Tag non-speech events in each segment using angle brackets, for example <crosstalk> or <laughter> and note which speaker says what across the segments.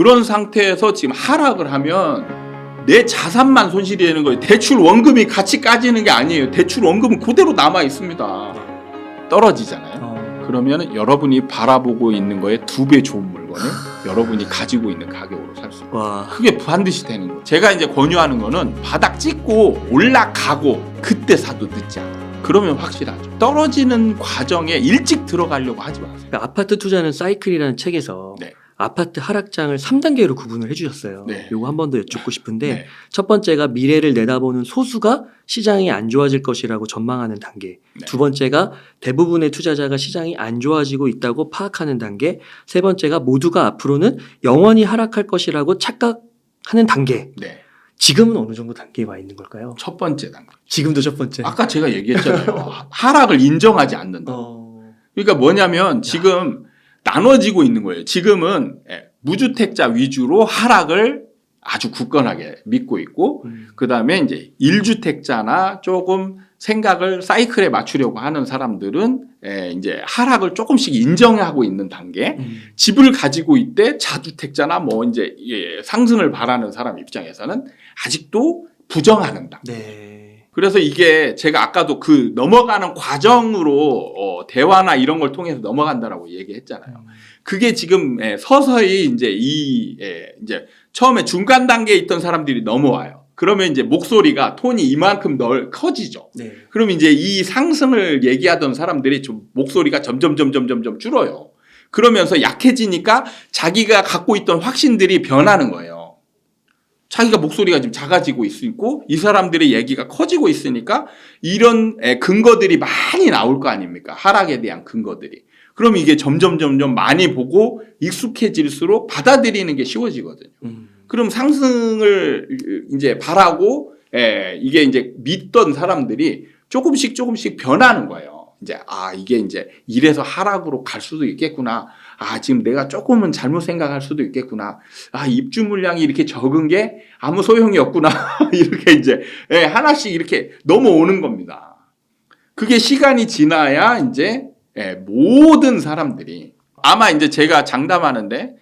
Speaker 1: 그런 상태에서 지금 하락을 하면 내 자산만 손실이 되는 거예요. 대출 원금이 같이 까지는 게 아니에요. 대출 원금은 그대로 남아 있습니다. 떨어지잖아요.
Speaker 2: 어.
Speaker 1: 그러면 여러분이 바라보고 있는 거에 두 배 좋은 물건을 여러분이 가지고 있는 가격으로 살 수 있어요.
Speaker 2: 와.
Speaker 1: 그게 반드시 되는 거예요. 제가 이제 권유하는 거는 바닥 찍고 올라가고 그때 사도 늦지 않아. 그러면 확실하죠. 떨어지는 과정에 일찍 들어가려고 하지 마세요.
Speaker 2: 그러니까 아파트 투자는 사이클이라는 책에서
Speaker 1: 네.
Speaker 2: 아파트 하락장을 3단계로 구분을 해주셨어요.
Speaker 1: 네.
Speaker 2: 요거 한 번 더 여쭙고 싶은데
Speaker 1: 네.
Speaker 2: 첫 번째가 미래를 내다보는 소수가 시장이 안 좋아질 것이라고 전망하는 단계.
Speaker 1: 네.
Speaker 2: 두 번째가 대부분의 투자자가 시장이 안 좋아지고 있다고 파악하는 단계. 세 번째가 모두가 앞으로는 영원히 하락할 것이라고 착각하는 단계.
Speaker 1: 네.
Speaker 2: 지금은 어느 정도 단계에 와 있는 걸까요?
Speaker 1: 첫 번째 단계.
Speaker 2: 지금도 첫 번째.
Speaker 1: 아까 제가 얘기했잖아요. <laughs> 하락을 인정하지 않는다.
Speaker 2: 어.
Speaker 1: 그러니까 뭐냐면 지금 나눠지고 있는 거예요. 지금은 예, 무주택자 위주로 하락을 아주 굳건하게 믿고 있고
Speaker 2: 음.
Speaker 1: 그 다음에 이제 1주택자나 조금 생각을 사이클에 맞추려고 하는 사람들은 예, 이제 하락을 조금씩 인정하고 있는 단계.
Speaker 2: 음.
Speaker 1: 집을 가지고 있대 자주택자나 뭐 이제 예, 상승을 바라는 사람 입장에서는 아직도 부정하는 단.
Speaker 2: 네.
Speaker 1: 그래서 이게 제가 아까도 그 넘어가는 과정으로 어, 대화나 이런 걸 통해서 넘어간다라고 얘기했잖아요.
Speaker 2: 음.
Speaker 1: 그게 지금 예, 서서히 이제 이 예, 이제 처음에 중간 단계에 있던 사람들이 넘어와요. 그러면 이제 목소리가 톤이 이만큼 넓 커지죠.
Speaker 2: 네.
Speaker 1: 그럼 이제 이 상승을 얘기하던 사람들이 좀 목소리가 점점 점점 점점 줄어요. 그러면서 약해지니까 자기가 갖고 있던 확신들이 변하는 거예요. 자기가 목소리가 지금 작아지고 있고 이 사람들의 얘기가 커지고 있으니까 이런 에, 근거들이 많이 나올 거 아닙니까? 하락에 대한 근거들이. 그럼 이게 점점 점점 많이 보고 익숙해질수록 받아들이는 게 쉬워지거든요.
Speaker 2: 음.
Speaker 1: 그럼 상승을 이제 바라고 예, 이게 이제 믿던 사람들이 조금씩 조금씩 변하는 거예요. 이제 아 이게 이제 이래서 하락으로 갈 수도 있겠구나. 아 지금 내가 조금은 잘못 생각할 수도 있겠구나. 아 입주 물량이 이렇게 적은 게 아무 소용이 없구나. <laughs> 이렇게 이제 예, 하나씩 이렇게 넘어오는 겁니다. 그게 시간이 지나야 이제 예, 모든 사람들이 아마 이제 제가 장담하는데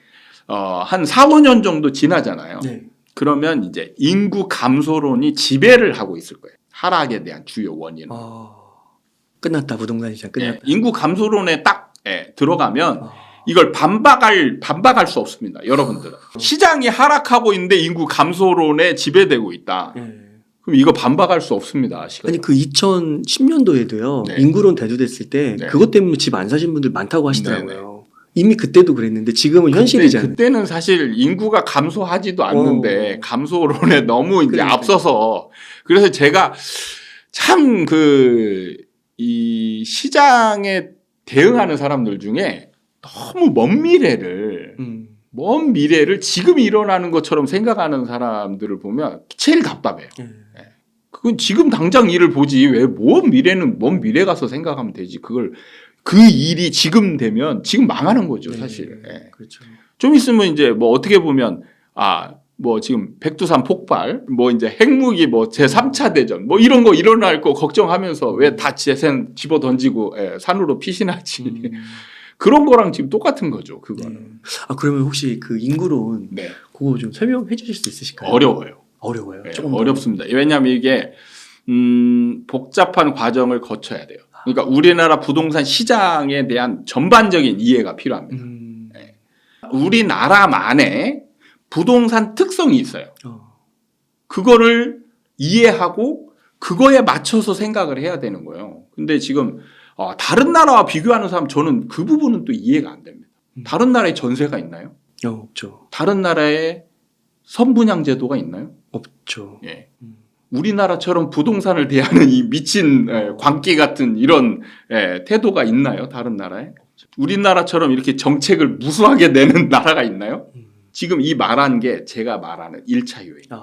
Speaker 1: 어, 한 4, 5년 정도 지나잖아요.
Speaker 2: 네.
Speaker 1: 그러면 이제 인구 감소론이 지배를 하고 있을 거예요. 하락에 대한 주요 원인은.
Speaker 2: 어. 끝났다 부동산 시장 끝났다.
Speaker 1: 예, 인구 감소론에 딱 예, 들어가면
Speaker 2: 어.
Speaker 1: 이걸 반박할 반박할 수 없습니다. 여러분들은 시장이 하락하고 있는데 인구 감소론에 지배되고 있다.
Speaker 2: 예.
Speaker 1: 그럼 이거 반박할 수 없습니다. 시간.
Speaker 2: 아니 그 2010년도에도요
Speaker 1: 네.
Speaker 2: 인구론 대두됐을 때
Speaker 1: 네.
Speaker 2: 그것 때문에 집 안 사신 분들 많다고 하시더라고요. 이미 그때도 그랬는데 지금은 현실이잖아요.
Speaker 1: 그때는 사실 인구가 감소하지도 않는데
Speaker 2: 어.
Speaker 1: 감소론에 너무 이제
Speaker 2: 그러니까요.
Speaker 1: 앞서서 그래서 제가 참 그 이 시장에 대응하는 사람들 중에 너무 먼 미래를
Speaker 2: 음.
Speaker 1: 먼 미래를 지금 일어나는 것처럼 생각하는 사람들을 보면 제일 답답해요.
Speaker 2: 예.
Speaker 1: 그건 지금 당장 일을 보지 왜 먼 미래는 먼 미래 가서 생각하면 되지 그걸 그 일이 지금 되면 지금 망하는 거죠
Speaker 2: 네.
Speaker 1: 사실. 예.
Speaker 2: 그렇죠.
Speaker 1: 좀 있으면 이제 뭐 어떻게 보면 아 뭐 지금 백두산 폭발 뭐 이제 핵무기 뭐 제 3차 대전 뭐 이런 거 일어날 거 걱정하면서 왜 다 재산 집어 던지고 예, 산으로 피신하지
Speaker 2: 음. <laughs>
Speaker 1: 그런 거랑 지금 똑같은 거죠 그거는
Speaker 2: 네. 아 그러면 혹시 그 인구론
Speaker 1: 네
Speaker 2: 그거 좀 설명해 주실 수 있으실까요?
Speaker 1: 어려워요
Speaker 2: 어려워요.
Speaker 1: 예,
Speaker 2: 조금 더.
Speaker 1: 어렵습니다 왜냐하면 이게 음 복잡한 과정을 거쳐야 돼요 그러니까 우리나라 부동산 시장에 대한 전반적인 이해가 필요합니다
Speaker 2: 음.
Speaker 1: 우리나라만의 부동산 특성이 있어요
Speaker 2: 어.
Speaker 1: 그거를 이해하고 그거에 맞춰서 생각을 해야 되는 거예요. 근데 지금 어, 다른 나라와 비교하는 사람 저는 그 부분은 또 이해가 안 됩니다.
Speaker 2: 음.
Speaker 1: 다른 나라에 전세가 있나요?
Speaker 2: 어, 없죠.
Speaker 1: 다른 나라에 선분양 제도가 있나요?
Speaker 2: 없죠.
Speaker 1: 예.
Speaker 2: 음.
Speaker 1: 우리나라처럼 부동산을 대하는 이 미친 에, 광기 같은 이런 에, 태도가 있나요? 다른 나라에? 우리나라처럼 이렇게 정책을 무수하게 내는 <laughs> 나라가 있나요?
Speaker 2: 음.
Speaker 1: 지금 이 말한 게 제가 말하는 1차 요인.
Speaker 2: 아.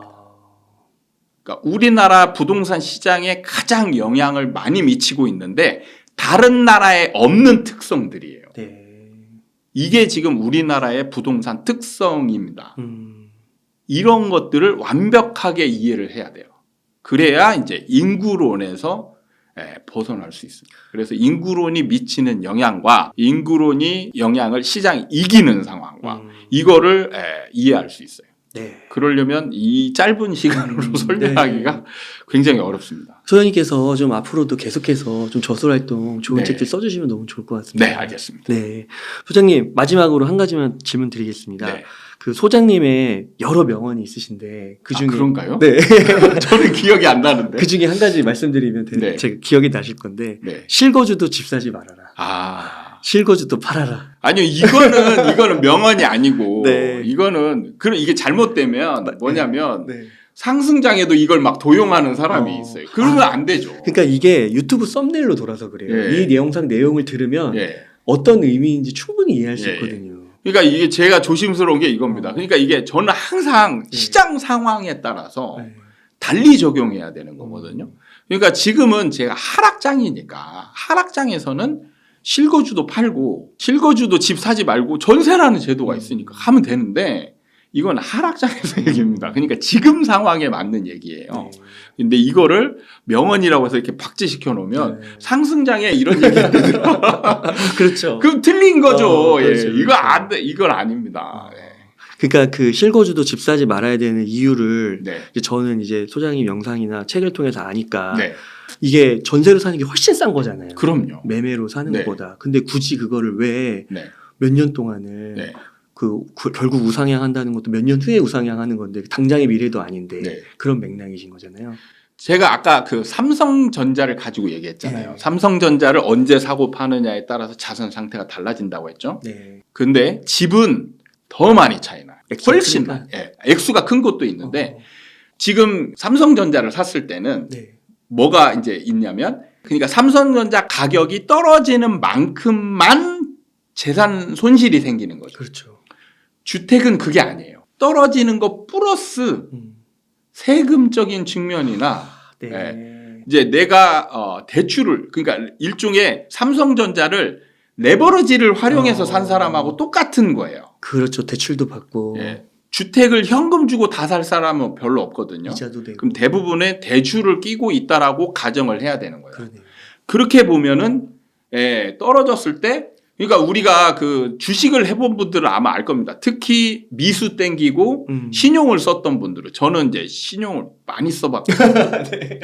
Speaker 1: 그러니까 우리나라 부동산 시장에 가장 영향을 많이 미치고 있는데 다른 나라에 없는 특성들이에요.
Speaker 2: 네.
Speaker 1: 이게 지금 우리나라의 부동산 특성입니다.
Speaker 2: 음.
Speaker 1: 이런 것들을 완벽하게 이해를 해야 돼요. 그래야 이제 인구론에서 예, 벗어날 수 있습니다. 그래서 인구론이 미치는 영향과 인구론이 영향을 시장이 이기는 상황과
Speaker 2: 음.
Speaker 1: 이거를 예, 이해할 수 있어요.
Speaker 2: 네.
Speaker 1: 그러려면 이 짧은 시간으로
Speaker 2: 음, <laughs>
Speaker 1: 설명하기가
Speaker 2: 네.
Speaker 1: 굉장히 어렵습니다.
Speaker 2: 소장님께서 좀 앞으로도 계속해서 좀 저술 활동 좋은
Speaker 1: 네.
Speaker 2: 책들 써주시면 너무 좋을 것 같습니다.
Speaker 1: 네, 알겠습니다.
Speaker 2: 네. 소장님, 마지막으로 한 가지만 질문 드리겠습니다.
Speaker 1: 네.
Speaker 2: 그 소장님의 여러 명언이 있으신데 그 중에
Speaker 1: 아, 그런가요?
Speaker 2: 네. <laughs>
Speaker 1: 저는 기억이 안 나는데.
Speaker 2: 그 중에 한 가지 말씀드리면 되-
Speaker 1: 네.
Speaker 2: 제가 기억이 나실 건데
Speaker 1: 네.
Speaker 2: 실거주도 집 사지 말아라.
Speaker 1: 아.
Speaker 2: 실거주도 팔아라.
Speaker 1: 아니요, 이거는, <laughs> 이거는 명언이 아니고,
Speaker 2: 네.
Speaker 1: 이거는, 그럼 이게 잘못되면 뭐냐면,
Speaker 2: 네.
Speaker 1: 상승장에도 이걸 막 도용하는 사람이
Speaker 2: 어.
Speaker 1: 있어요. 그러면
Speaker 2: 아.
Speaker 1: 안 되죠.
Speaker 2: 그러니까 이게 유튜브 썸네일로 돌아서 그래요.
Speaker 1: 예.
Speaker 2: 이 영상 내용을 들으면
Speaker 1: 예.
Speaker 2: 어떤 의미인지 충분히 이해할 수
Speaker 1: 예, 예.
Speaker 2: 있거든요.
Speaker 1: 그러니까 이게 제가 조심스러운 게 이겁니다.
Speaker 2: 어.
Speaker 1: 그러니까 이게 저는 항상
Speaker 2: 예.
Speaker 1: 시장 상황에 따라서
Speaker 2: 네.
Speaker 1: 달리 적용해야 되는 거거든요. 그러니까 지금은 제가 하락장이니까 하락장에서는 실거주도 팔고 실거주도 집 사지 말고 전세라는 제도가 있으니까 하면 되는데 이건 하락장에서 얘기입니다. 그러니까 지금 상황에 맞는 얘기예요.
Speaker 2: 네.
Speaker 1: 근데 이거를 명언이라고 해서 이렇게 박제시켜 놓으면
Speaker 2: 네.
Speaker 1: 상승장에 이런 얘기가. <laughs>
Speaker 2: 그렇죠.
Speaker 1: 그럼 틀린 거죠.
Speaker 2: 어,
Speaker 1: 예.
Speaker 2: 그렇죠,
Speaker 1: 이거
Speaker 2: 그렇죠.
Speaker 1: 안 돼. 이건 아닙니다.
Speaker 2: 그러니까 그 실거주도 집 사지 말아야 되는 이유를
Speaker 1: 네.
Speaker 2: 이제 저는 이제 소장님 영상이나 책을 통해서 아니까
Speaker 1: 네.
Speaker 2: 이게 전세로 사는 게 훨씬 싼 거잖아요.
Speaker 1: 그럼요.
Speaker 2: 매매로 사는
Speaker 1: 네.
Speaker 2: 것보다. 근데 굳이 그거를 왜 몇년
Speaker 1: 네.
Speaker 2: 동안을
Speaker 1: 네.
Speaker 2: 그 구- 결국 우상향한다는 것도 몇 년 후에 우상향하는 건데 당장의 미래도 아닌데
Speaker 1: 네.
Speaker 2: 그런 맥락이신 거잖아요.
Speaker 1: 제가 아까 그 삼성전자를 가지고 얘기했잖아요.
Speaker 2: 네.
Speaker 1: 삼성전자를 언제 사고 파느냐에 따라서 자산 상태가 달라진다고 했죠.
Speaker 2: 네.
Speaker 1: 근데 집은 더 많이.
Speaker 2: 액수가
Speaker 1: 훨씬. 많이. 예. 액수가 큰 곳도 있는데
Speaker 2: 어,
Speaker 1: 지금 삼성전자를 샀을 때는
Speaker 2: 네.
Speaker 1: 뭐가 이제 있냐면 그러니까 삼성전자 가격이 떨어지는 만큼만 재산 손실이 생기는 거죠.
Speaker 2: 그렇죠.
Speaker 1: 주택은 그게 아니에요. 떨어지는 거 플러스
Speaker 2: 음.
Speaker 1: 세금적인 측면이나
Speaker 2: 네.
Speaker 1: 네. 이제 내가 어, 대출을 그러니까 일종의 삼성전자를 레버리지를 활용해서
Speaker 2: 어.
Speaker 1: 산 사람하고 똑같은 거예요.
Speaker 2: 그렇죠. 대출도 받고
Speaker 1: 예. 주택을 현금 주고 다 살 사람은 별로 없거든요.
Speaker 2: 이자도 되고.
Speaker 1: 그럼 대부분의 대출을 끼고 있다라고 가정을 해야 되는 거예요.
Speaker 2: 그러네요.
Speaker 1: 그렇게 보면은 예, 떨어졌을 때 그러니까 우리가 그 주식을 해본 분들은 아마 알 겁니다. 특히 미수 땡기고
Speaker 2: 음.
Speaker 1: 신용을 썼던 분들은 저는 이제 신용을 많이 써봤거든요. <laughs>
Speaker 2: 네.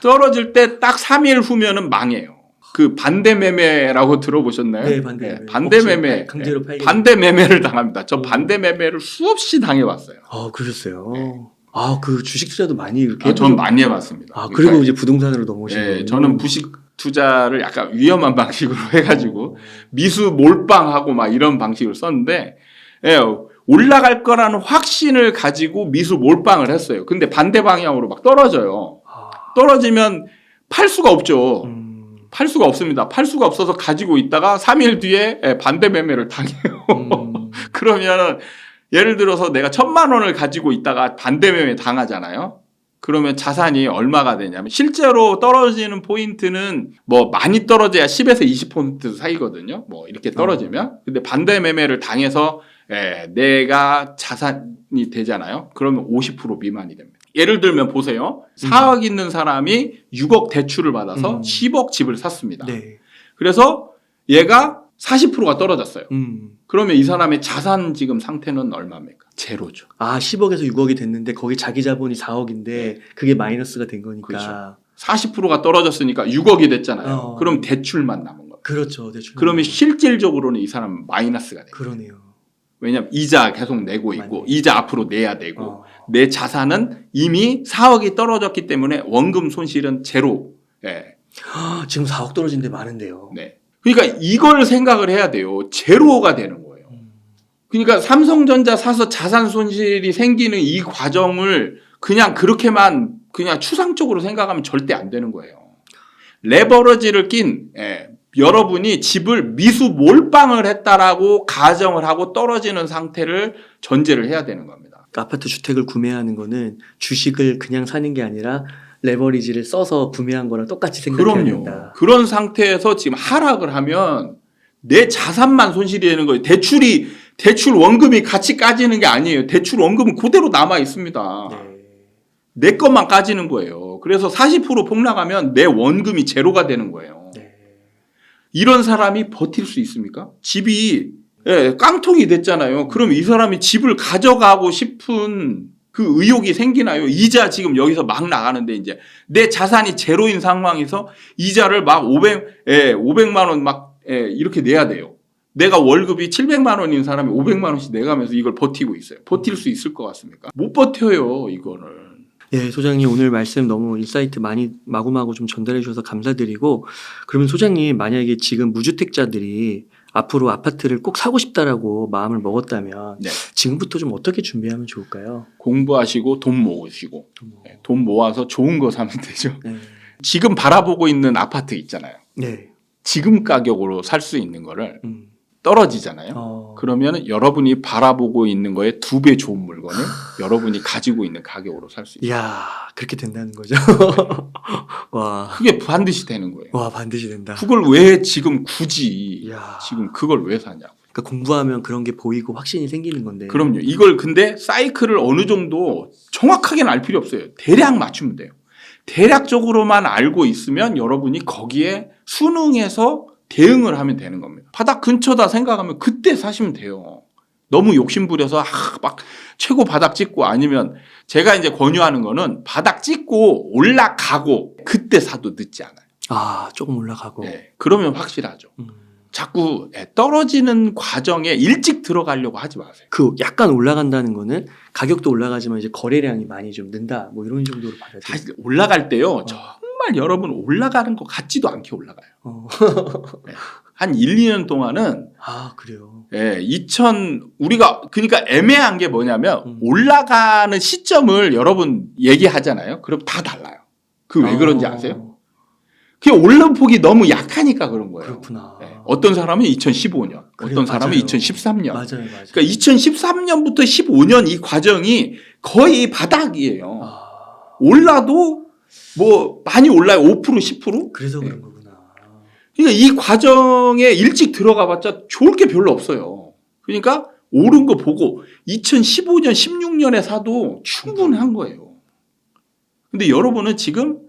Speaker 1: 떨어질 때 딱 3일 후면은 망해요. 그 반대 매매라고 들어보셨나요?
Speaker 2: 네, 반대
Speaker 1: 예,
Speaker 2: 매매.
Speaker 1: 반대
Speaker 2: 없이
Speaker 1: 매매.
Speaker 2: 강제로
Speaker 1: 예,
Speaker 2: 팔게.
Speaker 1: 반대 매매를 당합니다. 저
Speaker 2: 음.
Speaker 1: 반대 매매를 수없이 당해봤어요.
Speaker 2: 아, 그러셨어요.
Speaker 1: 네.
Speaker 2: 아, 그 주식 투자도 많이 이렇게
Speaker 1: 아, 전 많이 해봤습니다.
Speaker 2: 아,
Speaker 1: 그러니까
Speaker 2: 그리고 이제 부동산으로 넘어오신
Speaker 1: 예,
Speaker 2: 거예요.
Speaker 1: 저는 부식 투자를 약간 위험한 방식으로 <laughs> 해가지고
Speaker 2: 어.
Speaker 1: 미수 몰빵하고 막 이런 방식을 썼는데 예, 올라갈 거라는 확신을 가지고 미수 몰빵을 했어요. 근데 반대 방향으로 막 떨어져요.
Speaker 2: 아,
Speaker 1: 떨어지면 팔 수가 없죠.
Speaker 2: 음,
Speaker 1: 팔 수가 없습니다. 팔 수가 없어서 가지고 있다가 3일 뒤에 예, 반대 매매를 당해요.
Speaker 2: 음, <laughs>
Speaker 1: 그러면은 예를 들어서 내가 천만 원을 가지고 있다가 반대 매매 당하잖아요. 그러면 자산이 얼마가 되냐면 실제로 떨어지는 포인트는 뭐 많이 떨어져야 10에서 20% 사이거든요. 뭐 이렇게 떨어지면. 근데 반대 매매를 당해서 예, 내가 자산이 되잖아요. 그러면 50% 미만이 됩니다. 예를 들면 보세요. 4억 있는 사람이 6억 대출을 받아서
Speaker 2: 음.
Speaker 1: 10억 집을 샀습니다.
Speaker 2: 네.
Speaker 1: 그래서 얘가 40%가 떨어졌어요.
Speaker 2: 음.
Speaker 1: 그러면 이 사람의 자산 지금 상태는 얼마입니까? 제로죠.
Speaker 2: 아, 10억에서 6억이 됐는데 거기 자기 자본이 4억인데 그게 마이너스가 된 거니까.
Speaker 1: 네. 그렇죠. 40%가 떨어졌으니까 6억이 됐잖아요.
Speaker 2: 어.
Speaker 1: 그럼 대출만 남은 거예요.
Speaker 2: 그렇죠. 대출.
Speaker 1: 그러면 실질적으로는 이 사람은 마이너스가 돼요.
Speaker 2: 그러네요.
Speaker 1: 왜냐하면 이자 계속 내고 있고
Speaker 2: 맞네.
Speaker 1: 이자 앞으로 내야 되고
Speaker 2: 어.
Speaker 1: 내 자산은 이미 4억이 떨어졌기 때문에 원금 손실은 제로. 예.
Speaker 2: 아, 지금 4억 떨어진 데 많은데요.
Speaker 1: 네. 그러니까 이걸 생각을 해야 돼요. 제로가 되는 거예요.
Speaker 2: 음.
Speaker 1: 그러니까 삼성전자 사서 자산 손실이 생기는 이 과정을 그냥 그렇게만 그냥 추상적으로 생각하면 절대 안 되는 거예요. 레버러지를 낀 예, 여러분이 집을 미수 몰빵을 했다라고 가정을 하고 떨어지는 상태를 전제를 해야 되는 겁니다.
Speaker 2: 그러니까 아파트 주택을 구매하는 거는 주식을 그냥 사는 게 아니라 레버리지를 써서 구매한 거랑 똑같이 생각해야
Speaker 1: 그럼요.
Speaker 2: 된다.
Speaker 1: 그런 상태에서 지금 하락을 하면 내 자산만 손실이 되는 거예요. 대출이 대출 원금이 같이 까지는 게 아니에요. 대출 원금은 그대로 남아 있습니다.
Speaker 2: 네.
Speaker 1: 내 것만 까지는 거예요. 그래서 40% 폭락하면 내 원금이 제로가 되는 거예요.
Speaker 2: 네.
Speaker 1: 이런 사람이 버틸 수 있습니까? 집이 예, 깡통이 됐잖아요. 그럼 이 사람이 집을 가져가고 싶은 그 의욕이 생기나요? 이자 지금 여기서 막 나가는데 이제 내 자산이 제로인 상황에서 이자를 막 500, 예, 500만 원 막 예, 이렇게 내야 돼요. 내가 월급이 700만 원인 사람이 500만 원씩 내가면서 이걸 버티고 있어요. 버틸 수 있을 것 같습니까? 못 버텨요, 이거는.
Speaker 2: 예, 소장님 오늘 말씀 너무 인사이트 많이 마구마구 좀 전달해 주셔서 감사드리고 그러면 소장님 만약에 지금 무주택자들이 앞으로 아파트를 꼭 사고 싶다라고 마음을 먹었다면
Speaker 1: 네.
Speaker 2: 지금부터 좀 어떻게 준비하면 좋을까요?
Speaker 1: 공부하시고 돈 모으시고 예, 돈 모아서 좋은 거 사면 되죠.
Speaker 2: 네.
Speaker 1: 지금 바라보고 있는 아파트 있잖아요.
Speaker 2: 네.
Speaker 1: 지금 가격으로 살 수 있는 거를
Speaker 2: 음.
Speaker 1: 떨어지잖아요.
Speaker 2: 어.
Speaker 1: 그러면 여러분이 바라보고 있는 거에 두 배 좋은 물건을 여러분이 가지고 있는 가격으로 살 수 있어요.
Speaker 2: 이야, 그렇게 된다는 거죠. <laughs> 와.
Speaker 1: 그게 반드시 되는 거예요.
Speaker 2: 와, 반드시 된다.
Speaker 1: 그걸 왜 지금 굳이
Speaker 2: 이야.
Speaker 1: 지금 그걸 왜 사냐고.
Speaker 2: 그러니까 공부하면 그런 게 보이고 확신이 생기는 건데.
Speaker 1: 그럼요. 이걸 근데 사이클을 어느 정도 정확하게는 알 필요 없어요. 대략 맞추면 돼요. 대략적으로만 알고 있으면 여러분이 거기에 순응해서 대응을 하면 되는 겁니다. 바닥 근처다 생각하면 그때 사시면 돼요. 너무 욕심부려서 아, 막 최고 바닥 찍고 아니면 제가 이제 권유하는 거는 바닥 찍고 올라가고 그때 사도 늦지 않아요.
Speaker 2: 아, 조금 올라가고.
Speaker 1: 네, 그러면 확실하죠.
Speaker 2: 음.
Speaker 1: 자꾸 예, 떨어지는 과정에 일찍 들어가려고 하지 마세요.
Speaker 2: 그 약간 올라간다는 거는 가격도 올라가지만 이제 거래량이 많이 좀 는다. 뭐 이런 정도로 봐야 돼요.
Speaker 1: 사실 올라갈 때요. 정말 여러분 올라가는 것 같지도 않게 올라가요.
Speaker 2: 어. <laughs>
Speaker 1: 한 1, 2년 동안은
Speaker 2: 아, 그래요.
Speaker 1: 예, 2000 우리가 그러니까 애매한 게 뭐냐면
Speaker 2: 음.
Speaker 1: 올라가는 시점을 여러분 얘기하잖아요. 그럼 다 달라요. 그 왜 그런지
Speaker 2: 아,
Speaker 1: 아세요? 그 올라폭이 너무 약하니까 그런 거예요.
Speaker 2: 그렇구나.
Speaker 1: 예, 어떤 사람은 2015년,
Speaker 2: 그래요,
Speaker 1: 어떤 사람은
Speaker 2: 맞아요.
Speaker 1: 2013년.
Speaker 2: 맞아요, 맞아요.
Speaker 1: 그러니까 2013년부터 15년 이 과정이 거의 바닥이에요.
Speaker 2: 아,
Speaker 1: 올라도 뭐 많이 올라요. 5% 10%?
Speaker 2: 그래서
Speaker 1: 네.
Speaker 2: 그런 거구나.
Speaker 1: 그러니까 이 과정에 일찍 들어가봤자 좋을 게 별로 없어요. 그러니까 오른 거 보고 2015년, 16년에 사도 충분한 거예요. 근데 여러분은 지금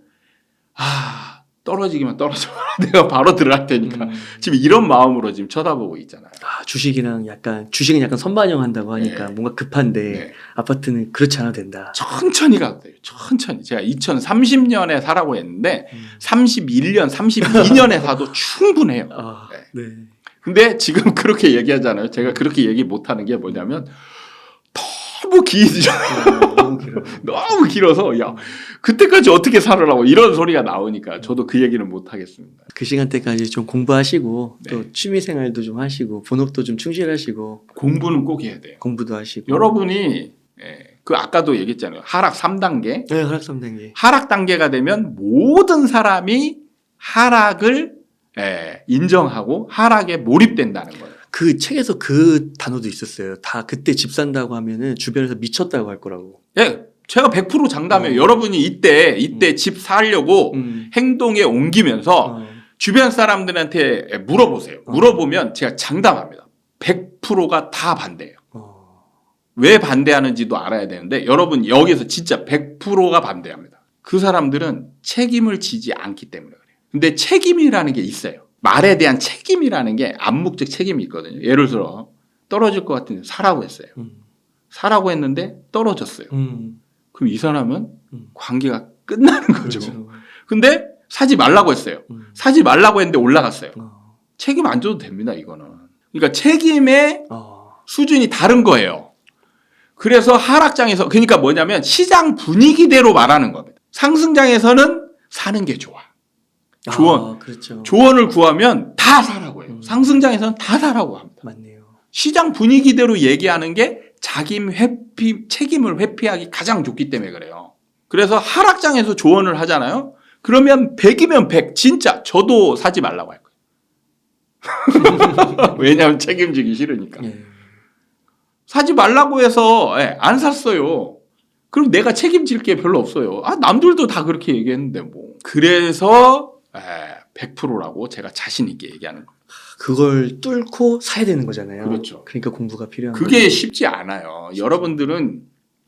Speaker 1: 아 떨어지기만 떨어져. <laughs> 내가 바로 들어갈 테니까.
Speaker 2: 음.
Speaker 1: 지금 이런 마음으로 지금 쳐다보고 있잖아요.
Speaker 2: 아, 주식이랑 약간 주식은 약간 선반영한다고 하니까
Speaker 1: 네.
Speaker 2: 뭔가 급한데
Speaker 1: 네.
Speaker 2: 아파트는 그렇지 않아도 된다.
Speaker 1: 천천히 가도 돼요. 천천히. 제가 2030년에 사라고 했는데
Speaker 2: 음.
Speaker 1: 31년, 32년에 사도 충분해요.
Speaker 2: 아,
Speaker 1: 네.
Speaker 2: 네.
Speaker 1: 근데 지금 <laughs> 그렇게 얘기하잖아요. 제가 그렇게 얘기 못하는 게 뭐냐면 너무
Speaker 2: 길어요. <laughs>
Speaker 1: 너무 길어서 야 그때까지 어떻게 살으라고 이런 소리가 나오니까 저도 그 얘기는 못 하겠습니다.
Speaker 2: 그 시간대까지 좀 공부하시고
Speaker 1: 네.
Speaker 2: 또 취미 생활도 좀 하시고 본업도 좀 충실하시고
Speaker 1: 공부는 꼭 해야 돼요.
Speaker 2: 공부도 하시고
Speaker 1: 여러분이 예, 그 아까도 얘기했잖아요. 하락 3단계.
Speaker 2: 네, 하락 3단계.
Speaker 1: 하락 단계가 되면 모든 사람이 하락을 예, 인정하고 하락에 몰입된다는 거예요.
Speaker 2: 그 책에서 그 단어도 있었어요. 다 그때 집 산다고 하면은 주변에서 미쳤다고 할 거라고.
Speaker 1: 예, 제가 100% 장담해요.
Speaker 2: 어.
Speaker 1: 여러분이 이때 이때 집 살려고
Speaker 2: 음.
Speaker 1: 행동에 옮기면서
Speaker 2: 어.
Speaker 1: 주변 사람들한테 물어보세요.
Speaker 2: 어.
Speaker 1: 물어보면 제가 장담합니다. 100%가 다 반대예요.
Speaker 2: 어.
Speaker 1: 왜 반대하는지도 알아야 되는데 여러분 여기서 진짜 100%가 반대합니다. 그 사람들은 책임을 지지 않기 때문에 그래요. 근데 책임이라는 게 있어요. 말에 대한 책임이라는 게 암묵적 책임이 있거든요. 예를 들어 떨어질 것 같은데 사라고 했어요.
Speaker 2: 음.
Speaker 1: 사라고 했는데 떨어졌어요.
Speaker 2: 음.
Speaker 1: 그럼 이 사람은
Speaker 2: 음.
Speaker 1: 관계가 끝나는 거죠.
Speaker 2: 그렇죠.
Speaker 1: 근데 사지 말라고 했어요.
Speaker 2: 음.
Speaker 1: 사지 말라고 했는데 올라갔어요.
Speaker 2: 어.
Speaker 1: 책임 안 져도 됩니다, 이거는. 그러니까 책임의
Speaker 2: 어.
Speaker 1: 수준이 다른 거예요. 그래서 하락장에서, 그러니까 뭐냐면 시장 분위기대로 말하는 겁니다. 상승장에서는 사는 게 좋아. 조언.
Speaker 2: 아, 그렇죠.
Speaker 1: 조언을 구하면 다 사라고 해요.
Speaker 2: 음.
Speaker 1: 상승장에서는 다 사라고 합니다.
Speaker 2: 맞네요.
Speaker 1: 시장 분위기대로 얘기하는 게 자기 회피, 책임을 회피하기 가장 좋기 때문에 그래요. 그래서 하락장에서 조언을 하잖아요. 그러면 100이면 100. 진짜 저도 사지 말라고 할 거예요. <laughs> 왜냐하면 책임지기 싫으니까.
Speaker 2: 예.
Speaker 1: 사지 말라고 해서 예, 안 샀어요. 그럼 내가 책임질 게 별로 없어요. 아 남들도 다 그렇게 얘기했는데 뭐. 그래서 예, 100%라고 제가 자신 있게 얘기하는 거예요.
Speaker 2: 그걸 뚫고 사야 되는 거잖아요.
Speaker 1: 그렇죠.
Speaker 2: 그러니까 공부가 필요한
Speaker 1: 그게
Speaker 2: 거죠.
Speaker 1: 쉽지 않아요. 여러분들은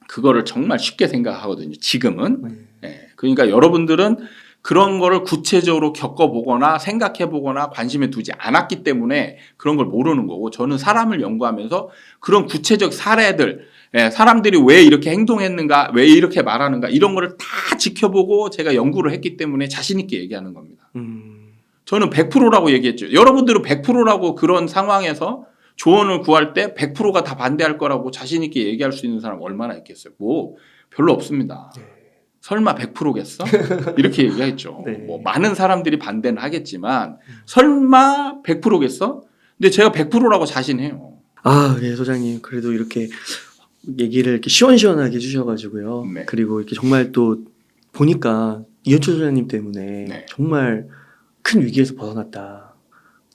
Speaker 1: 그거를 정말 쉽게 생각하거든요. 지금은.
Speaker 2: 네.
Speaker 1: 예. 그러니까 여러분들은 그런 거를 구체적으로 겪어보거나 생각해보거나 관심에 두지 않았기 때문에 그런 걸 모르는 거고 저는 사람을 연구하면서 그런 구체적 사례들 예, 사람들이 왜 이렇게 행동했는가 왜 이렇게 말하는가 이런 거를 다 지켜보고 제가 연구를 했기 때문에 자신 있게 얘기하는 겁니다.
Speaker 2: 음,
Speaker 1: 저는 100%라고 얘기했죠. 여러분들은 100%라고 그런 상황에서 조언을 구할 때 100%가 다 반대할 거라고 자신 있게 얘기할 수 있는 사람 얼마나 있겠어요? 뭐 별로 없습니다.
Speaker 2: 네.
Speaker 1: 설마 100%겠어? 이렇게 얘기했죠.
Speaker 2: 네.
Speaker 1: 뭐 많은 사람들이 반대는 하겠지만 설마 100%겠어? 근데 제가 100%라고 자신해요.
Speaker 2: 아, 예, 소장님. 그래도 이렇게 얘기를 이렇게 시원시원하게 해주셔가지고요.
Speaker 1: 네.
Speaker 2: 그리고 이렇게 정말 또 보니까 이현철 소장님 때문에
Speaker 1: 네.
Speaker 2: 정말 큰 위기에서 벗어났다.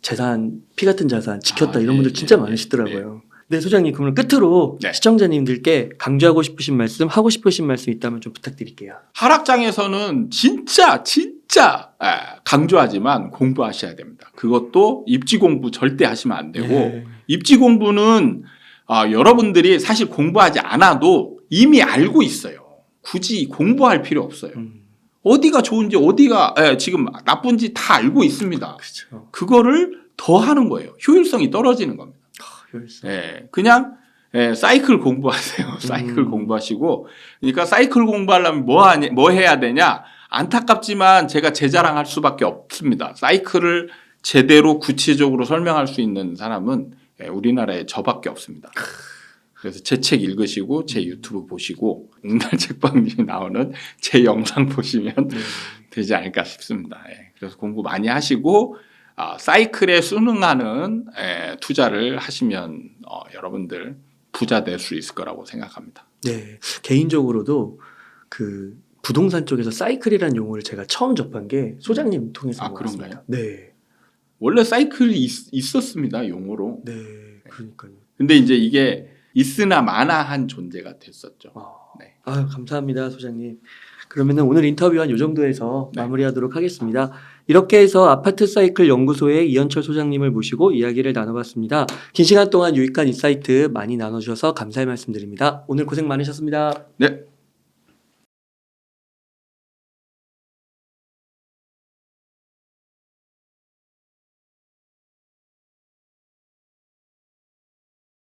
Speaker 2: 재산, 피 같은 자산 지켰다.
Speaker 1: 아,
Speaker 2: 이런
Speaker 1: 네,
Speaker 2: 분들
Speaker 1: 네,
Speaker 2: 진짜
Speaker 1: 네,
Speaker 2: 많으시더라고요. 네, 소장님. 그러면 끝으로
Speaker 1: 네.
Speaker 2: 시청자님들께 강조하고 싶으신 말씀, 하고 싶으신 말씀 있다면 좀 부탁드릴게요.
Speaker 1: 하락장에서는 진짜 진짜 에, 강조하지만 공부하셔야 됩니다. 그것도 입지 공부 절대 하시면 안 되고
Speaker 2: 네.
Speaker 1: 입지 공부는 아, 여러분들이 사실 공부하지 않아도 이미 알고 있어요. 굳이 공부할 필요 없어요.
Speaker 2: 음,
Speaker 1: 어디가 좋은지 어디가 예, 지금 나쁜지 다 알고 있습니다.
Speaker 2: 그렇죠.
Speaker 1: 그거를 더 하는 거예요. 효율성이 떨어지는 겁니다.
Speaker 2: 효율성.
Speaker 1: 예, 그냥 예, 사이클 공부하세요. <laughs> 사이클
Speaker 2: 음.
Speaker 1: 공부하시고 그러니까 사이클 공부하려면 뭐 하냐, 뭐 해야 되냐? 안타깝지만 제가 제 자랑할 수밖에 없습니다. 사이클을 제대로 구체적으로 설명할 수 있는 사람은 예, 우리나라에 저밖에 없습니다. 그래서 제 책 읽으시고 제 유튜브 보시고 웅달 책방님이 나오는 제 영상 보시면
Speaker 2: 네.
Speaker 1: 되지 않을까 싶습니다. 예, 그래서 공부 많이 하시고 아, 사이클에 순응하는 예, 투자를 하시면 어, 여러분들 부자 될 수 있을 거라고 생각합니다.
Speaker 2: 네, 개인적으로도 그 부동산 쪽에서 사이클이라는 용어를 제가 처음 접한 게 소장님 통해서
Speaker 1: 아. 그런가요?
Speaker 2: 네,
Speaker 1: 원래 사이클이 있, 었습니다 용어로.
Speaker 2: 네, 그러니까요.
Speaker 1: 근데 이제 이게 있으나 마나한 존재가 됐었죠.
Speaker 2: 아,
Speaker 1: 네.
Speaker 2: 아유, 감사합니다, 소장님. 그러면은 오늘 인터뷰 한 요 정도에서
Speaker 1: 네.
Speaker 2: 마무리하도록 하겠습니다. 이렇게 해서 아파트 사이클 연구소의 이현철 소장님을 모시고 이야기를 나눠봤습니다. 긴 시간 동안 유익한 인사이트 많이 나눠주셔서 감사의 말씀드립니다. 오늘 고생 많으셨습니다.
Speaker 1: 네,